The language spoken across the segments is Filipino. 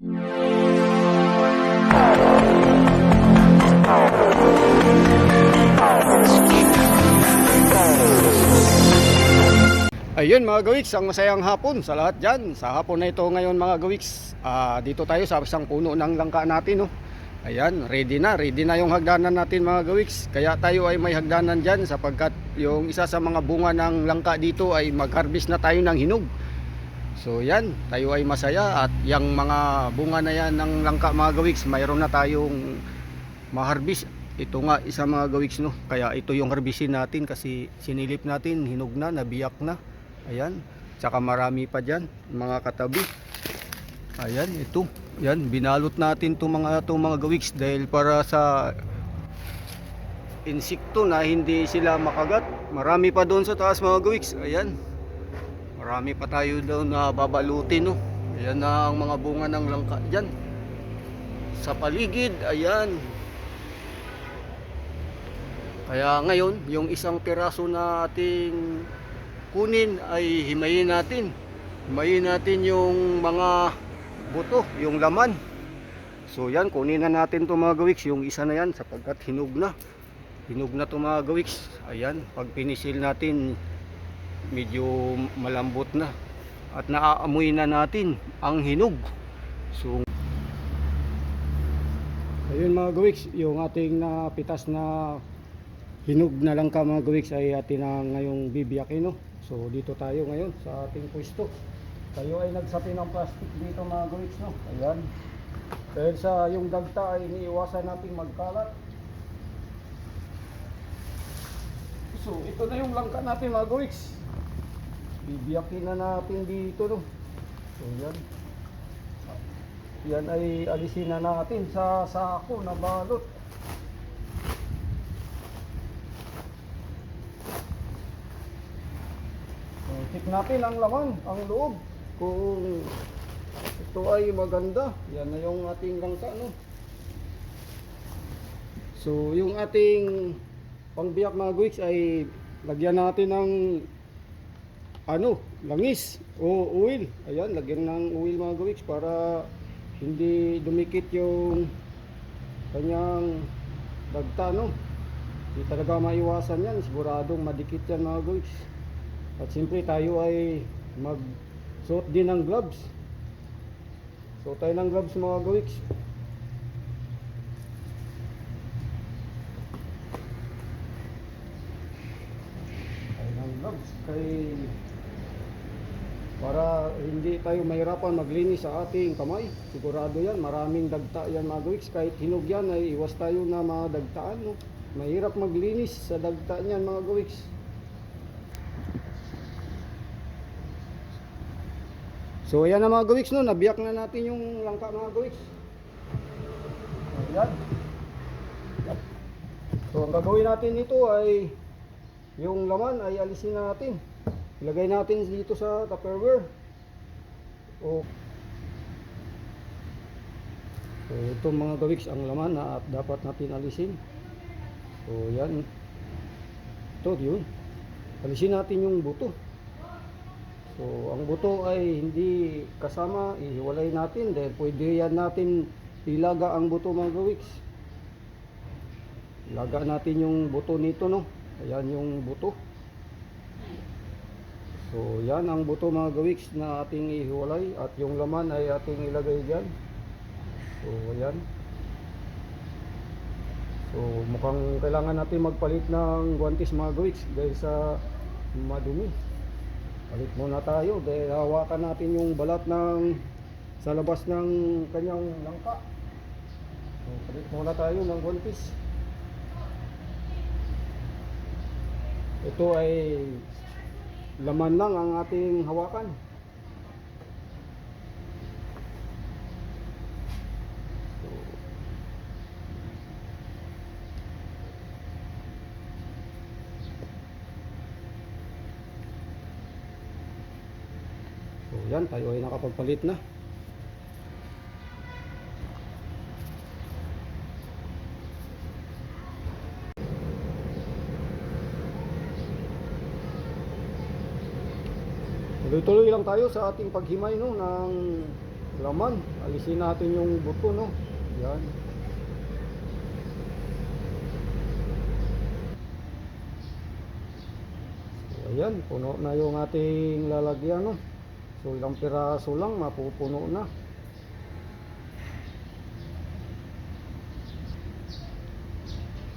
Ayun mga gawiks, ang masayang hapon sa lahat dyan. Sa hapon na ito ngayon mga gawiks, ah, dito tayo sa isang puno ng langka natin. No? Ayan, ready na, ready na yung hagdanan natin mga gawiks. Kaya tayo ay may hagdanan dyan sapagkat yung isa sa mga bunga ng langka dito ay mag-harvest na tayo ng hinog. So yan, tayo ay masaya at yung mga bunga na yan ng langka mga gawiks, mayroon na tayong ma-harvest. Ito nga isa mga gawiks no. Kaya ito yung harvestin natin kasi sinilip natin, hinog na, nabiyak na. Ayan. Tsaka marami pa dyan, mga katabi. Ayan, ito. Yan, binalot natin itong mga, itong mga gawiks dahil para sa insekto na hindi sila makagat. Marami pa doon sa taas mga gawiks. Ayan. Marami pa tayo doon na babalutin. No? Ayan na ang mga bunga ng langka dyan. Sa paligid, ayan. Kaya ngayon, yung isang piraso na ating kunin ay himayin natin. Himayin natin yung mga buto, yung laman. So yan, kunin na natin to mga gawiks, yung isa na yan sapagkat hinog na. Hinog na to mga gawiks. Ayan, pag pinisil natin, medyo malambot na. At naaamoy na natin ang hinog. So Ayun mga gawiks, yung ating napitas na hinog na lang ka mga gawiks ay atin na ngayong bibiyakin no. So dito tayo ngayon sa ating pwesto. Tayo ay nagsapi ng plastic dito mga gawiks no. Ayan. Dahil sa yung dagta ay iniiwasan nating magkalat. So ito na yung langka natin mga gawiks. Bibiyakin na natin dito no. So yan. Yan ay alisin na natin sa sako na balot. So, check natin ang laman, ang loob. Kung ito ay maganda. Yan na yung ating langka, no? So, yung ating pangbiyak mga guwiks ay lagyan natin ng ano, langis o oil. Ayan, lagyan ng oil mga guwiks para hindi dumikit yung kanyang dagta, no? Hindi talaga maiwasan yan. Siguradong madikit yan mga guwiks. At siyempre tayo ay mag-suot din ng gloves. Suot tayo ng gloves mga gawiks. Tayo ng gloves kay para hindi tayo mahirapan maglinis sa ating kamay. Sigurado yan, maraming dagta yan mga gawiks. Kahit hinog yan ay iwas tayo na mga dagtaan. No? Mahirap maglinis sa dagta niyan mga gawiks. So ayan na mga gawiks no, nabiyak na natin yung langka mga gawiks. Ayan. So ang gagawin natin dito ay yung laman ay alisin na natin. Ilagay natin dito sa tupperware. O So ito mga gawiks ang laman na dapat natin alisin. So yan. Ito yun. Alisin natin yung buto. So, ang buto ay hindi kasama, ihiwalay natin dahil pwede yan natin ilaga ang buto mga gawiks. Ilaga natin yung buto nito, no? Ayan yung buto. So, yan ang buto mga gawiks na ating ihiwalay at yung laman ay ating ilagay dyan. So, ayan. So, mukhang kailangan natin magpalit ng guantes mga gawiks dahil sa madumi. Palit muna tayo dahil hawakan natin yung balat ng sa labas ng kanyang langka. So, palit muna tayo ng guantes. Ito ay laman lang ang ating hawakan. So, So yan, tayo ay nakapagpalit na. Tuloy-tuloy lang tayo sa ating paghimay no, ng laman. Alisin natin yung buto, no? Yan. So, ayan, puno na yung ating lalagyan, no? So, ilang piraso lang, mapupuno na.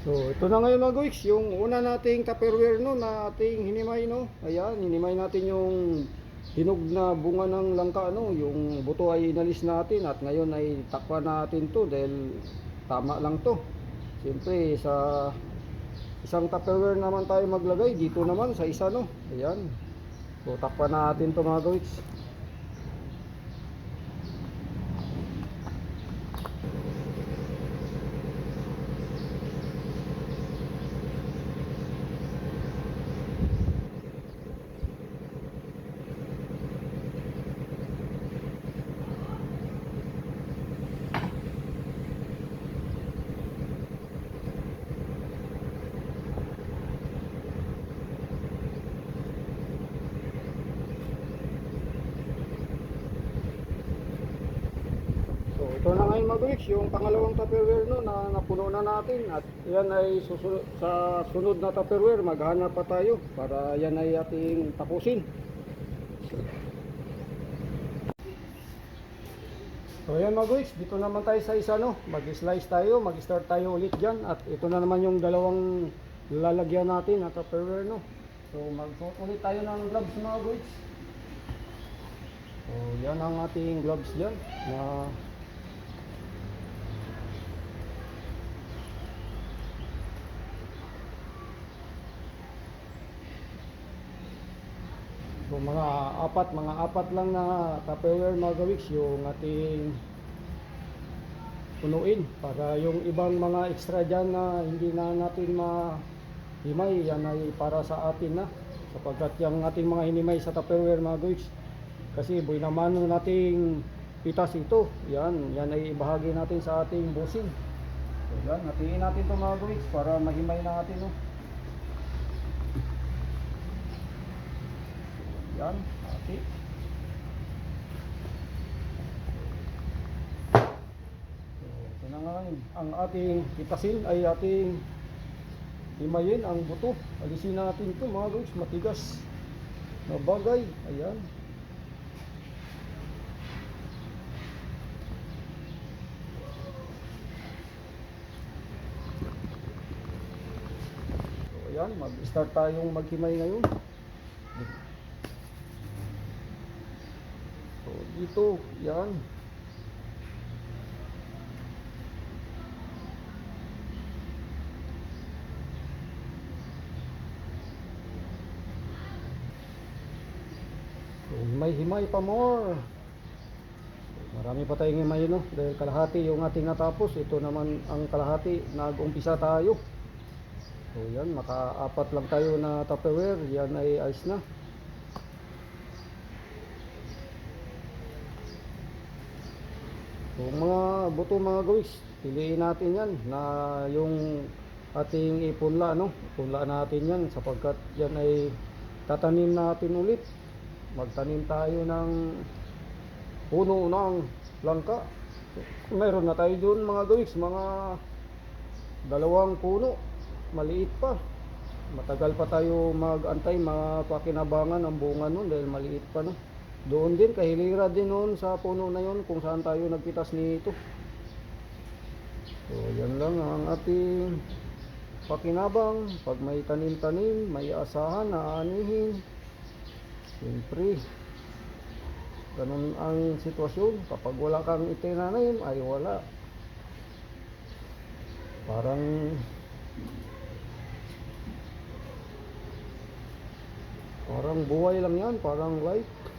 So, ito na ngayon mga guys, yung una nating tupperware no, na ating hinimay no. Ayan, hinimay natin yung hinog na bunga ng langka no, yung buto ay inalis natin at ngayon ay takpan natin to dahil tama lang to. Siyempre sa isang tupperware naman tayo maglagay, dito naman sa isa no. Ayan. So, takpan natin to mga guys. So ito na ngayon guys, yung pangalawang tupperware no, na napuno na natin at yan ay susunod, sa sunod na tupperware maghanap pa tayo para yan ay ating tapusin. So yan mga guys, dito naman tayo sa isa no, mag-slice tayo, mag-start tayo ulit dyan at ito na naman yung dalawang lalagyan natin na tupperware no. So magsuot ulit tayo ng gloves mga guys. So yan ang ating gloves dyan na So mga apat, mga apat lang na Tupperware mga gawiks yung ating punuin para yung ibang mga extra dyan na hindi na natin mahimay yan ay para sa atin na. Sapagkat yung ating mga hinimay sa Tupperware mga gawiks kasi boy naman nating pitas ito. Yan, yan ay ibahagi natin sa ating busing. So yan, hatiin natin ito mga gawiks para mahimay natin no? Yan, hati. So, na nga. Ang ating pitasin ay ating himayin ang buto. Alisin natin ito mga guys, matigas na bagay. Ayan. So, ayan, mag-start tayong maghimay ngayon. So, dito, yan. So, himay-himay pa more. Marami pa tayong himay, no? Dahil kalahati yung ating natapos. Ito naman ang kalahati. Nag-umpisa tayo. So, yan. Maka-apat lang tayo na Tupperware. Yan ay ayos na. So, mga buto mga gawis, piliin natin yan na yung ating ipunla, no? Ipunla natin yan sapagkat yan ay tatanim natin ulit. Magtanim tayo ng puno ng langka. Meron na tayo doon mga gawis, mga dalawang puno, maliit pa. Matagal pa tayo mag-antay, mapakinabangan ang bunga nun dahil maliit pa, no? Doon din, kahilira din noon sa puno na yon kung saan tayo nagpitas nito. So, yan lang ang ating pakinabang. Pag may tanim-tanim, may asahan na anihin. Siyempre, ganun ang sitwasyon. Kapag wala kang itinanim, ay wala. Parang parang buhay lang yan, parang life.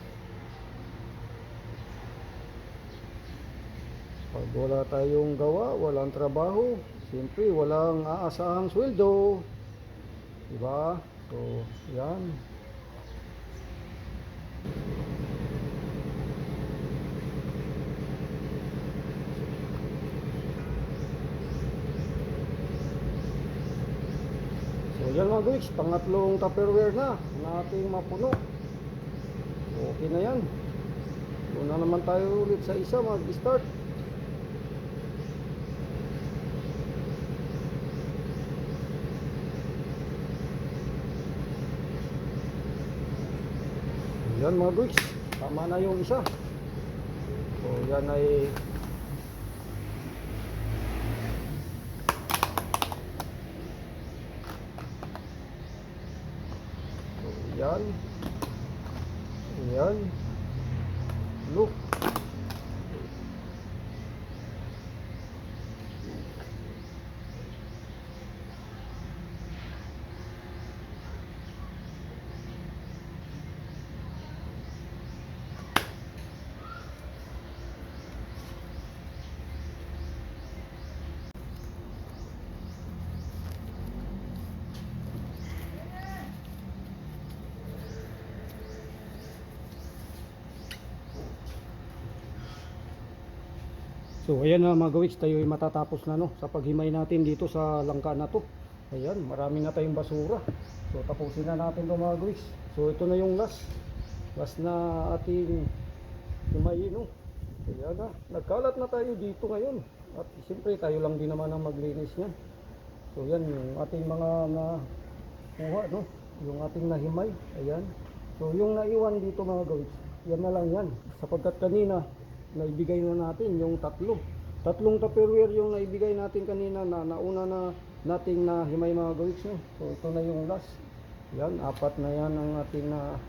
Pag wala tayong gawa, walang trabaho, siyempre walang aasahang sweldo. Diba? So, yan. So, yan mga guys, pangatlong tupperware na na ating mapuno. Okay na yan. Doon na naman tayo ulit sa isa mag-start. Yan mga guys, tama na yung isa. So yan ay So yan. Yan. Look. So ayan na mga gawiks, tayo ay matatapos na no sa paghimay natin dito sa langka na to. Ayan, marami na tayong basura. So tapusin na natin to mga gawiks. So ito na yung last. Last na ating himay no. Ayan na, nagkalat na tayo dito ngayon. At siyempre tayo lang din naman ang maglinis niyan. So yan yung ating mga na kuha no. Yung ating nahimay. Ayan. So yung naiwan dito mga gawiks, yan na lang yan. Sapagkat kanina naibigay na natin yung tatlo. Tatlong tupperware yung naibigay natin kanina na nauna na nating na himay mga gawiks. No? So ito na yung last. Yan, apat na yan ang ating na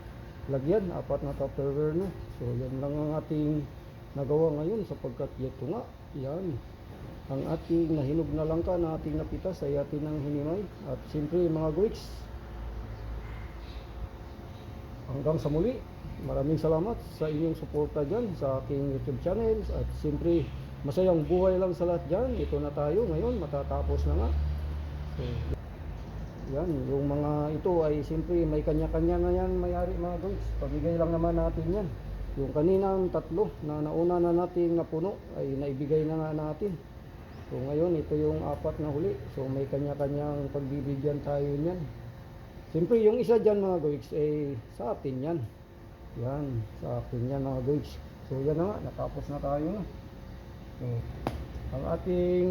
lagyan. Apat na tupperware no. So yan lang ang ating nagawa ngayon sapagkat ito nga. Yan. Ang ating nahinog na langka na ating napitas ay ating ng hinimay. At siyempre mga gawiks, hanggang sa muli. Maraming salamat sa inyong suporta dyan sa aking YouTube channel at siyempre masayang buhay lang sa lahat dyan. Ito na tayo ngayon, matatapos na nga. So, yan, yung mga ito ay siyempre may kanya-kanya na yan mayari mga guys. Pabigay lang naman natin yan. Yung kaninang tatlo na nauna na natin napuno ay naibigay na nga natin. So ngayon ito yung apat na huli. So may kanya-kanyang pagbibigyan tayo niyan. Siyempre, yung isa dyan mga goiks, eh, sa atin yan. Yan, sa atin yan mga goiks. So, yan na nga, natapos na tayo na. So, ang ating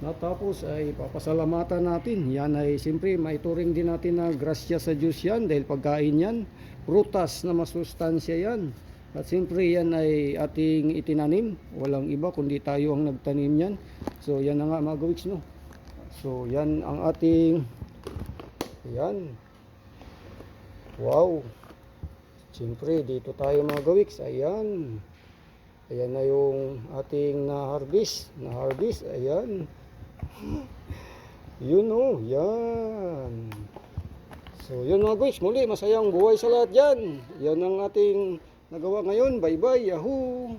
natapos ay papasalamatan natin. Yan ay siyempre, maituring din natin na grasya sa Diyos yan dahil pagkain yan, prutas na masustansya yan. At siyempre yan ay ating itinanim. Walang iba kundi tayo ang nagtanim yan. So, yan na nga mga goiks, no? So, yan ang ating Ayan. Wow. Siyempre, dito tayo mga gawiks. Ayan. Ayan na yung ating na-harvest. Na-harvest. Ayan. Yun o. Yan. So, yun mga gawiks. Muli, masayang buhay sa lahat yan. Yan ang ating nagawa ngayon. Bye-bye. Yahoo!